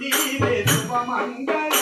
నీవే శుభమంగళ